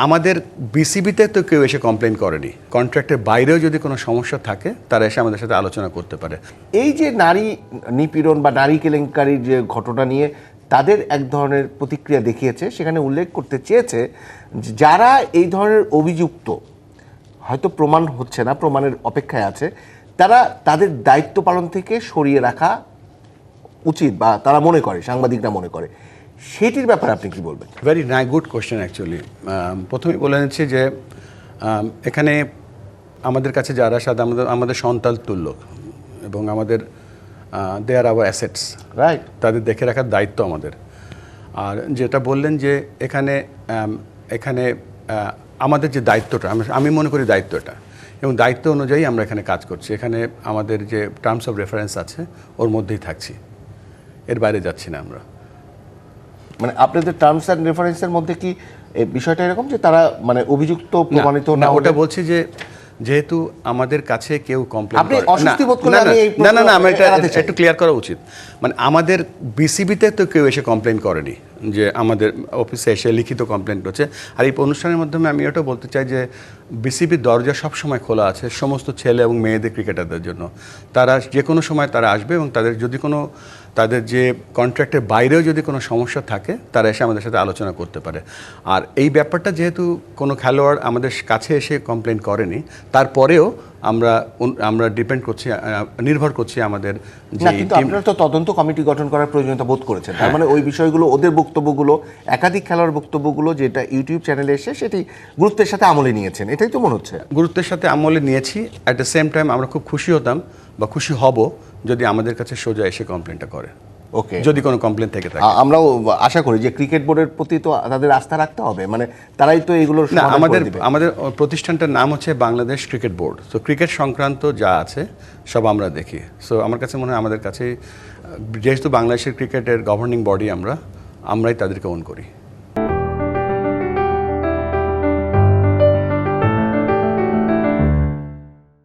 আমাদের বিসিবিতে তো কেউ এসে কমপ্লেন করেনি। কন্ট্রাক্টের বাইরেও যদি কোনো সমস্যা থাকে, তারা এসে আমাদের সাথে আলোচনা করতে পারে। এই যে নারী নিপীড়ন বা নারী কেলেঙ্কারির যে ঘটনা নিয়ে তাদের এক ধরনের প্রতিক্রিয়া দেখিয়েছে, সেখানে উল্লেখ করতে চেয়েছে যারা এই ধরনের অভিযুক্ত, হয়তো প্রমাণ হচ্ছে না, প্রমাণের অপেক্ষায় আছে, তারা তাদের দায়িত্ব পালন থেকে সরিয়ে রাখা উচিত বা তারা মনে করে, সাংবাদিকরা মনে করে। সেটির ব্যাপারে আপনি কি বলবেন? ভেরি নাই গুড কোয়েশ্চেন অ্যাকচুয়ালি প্রথমে বলে নিচ্ছি যে এখানে আমাদের কাছে যারা সাথে আমাদের আমাদের সন্তান তুল্য এবং আমাদের they are our assets right তাদের দেখে রাখার দায়িত্ব আমাদের। আর যেটা বললেন যে এখানে এখানে আমাদের যে দায়িত্বটা আমি আমি মনে করি দায়িত্ব এটা এবং দায়িত্ব অনুযায়ী আমরা এখানে কাজ করছি। এখানে আমাদের যে টার্মস অফ রেফারেন্স আছে ওর মধ্যেই থাকছি। এর বাইরে যাচ্ছি না আমরা। মানে আপনাদের টার্মস অ্যান্ড রেফারেন্সের মধ্যে কি এই বিষয়টা এরকম যে তারা মানে অভিযুক্ত প্রমাণিত না ওটা বলছি যে যেহেতু আমাদের কাছে কেউ কমপ্লেন আপনি অস্বস্তি বোধ করলে আমি না না না আমি এটা একটু ক্লিয়ার করা উচিত। মানে আমাদের বিসিবিতে তো কেউ এসে কমপ্লেন করেনি যে আমাদের অফিসে এসে লিখিত কমপ্লেন করছে। আর এই অনুষ্ঠানের মাধ্যমে আমি এটা বলতে চাই যে বিসিবির দরজা সব সময় খোলা আছে সমস্ত ছেলে এবং মেয়েদের ক্রিকেটারদের জন্য। তারা যে কোনো সময় তারা আসবে এবং তাদের যদি কোনো তাদের যে কন্ট্রাক্টের বাইরেও যদি কোনো সমস্যা থাকে তারা এসে আমাদের সাথে আলোচনা করতে পারে। আর এই ব্যাপারটা যেহেতু কোনো খেলোয়াড় আমাদের কাছে এসে কমপ্লেন করেনি তারপরেও আমরা আমরা ডিপেন্ড করছি নির্ভর করছি আমাদের যে না কিন্তু আপনারা তো তদন্ত কমিটি গঠন করার প্রয়োজনীয়তা বোধ করেছেন। হ্যাঁ। তার মানে ওই বিষয়গুলো ওদের বক্তব্যগুলো একাধিক খেলোয়াড় বক্তব্যগুলো যেটা ইউটিউব চ্যানেলে এসে সেটি গুরুত্বের সাথে আমলে নিয়েছেন। এটাই তো মনে হচ্ছে। গুরুত্বের সাথে আমলে নিয়েছি। অ্যাট দ্য সেম টাইম আমরা খুব খুশি হতাম বা খুশি হব যদি আমাদের কাছে সোজা এসে কমপ্লেনটা করে। ওকে যদি কোনো কমপ্লেন থেকে থাকে। আমরাও আশা করি যে ক্রিকেট বোর্ডের প্রতি তো তাদের আস্থা রাখতে হবে। মানে তারাই তো এগুলোর না আমাদের আমাদের প্রতিষ্ঠানটার নাম হচ্ছে বাংলাদেশ ক্রিকেট বোর্ড তো ক্রিকেট সংক্রান্ত যা আছে সব আমরা দেখি। সো আমার কাছে মনে হয় আমাদের কাছে যেহেতু বাংলাদেশের ক্রিকেটের গভর্নিং বডি আমরা আমরাই তাদেরকে ওন করি।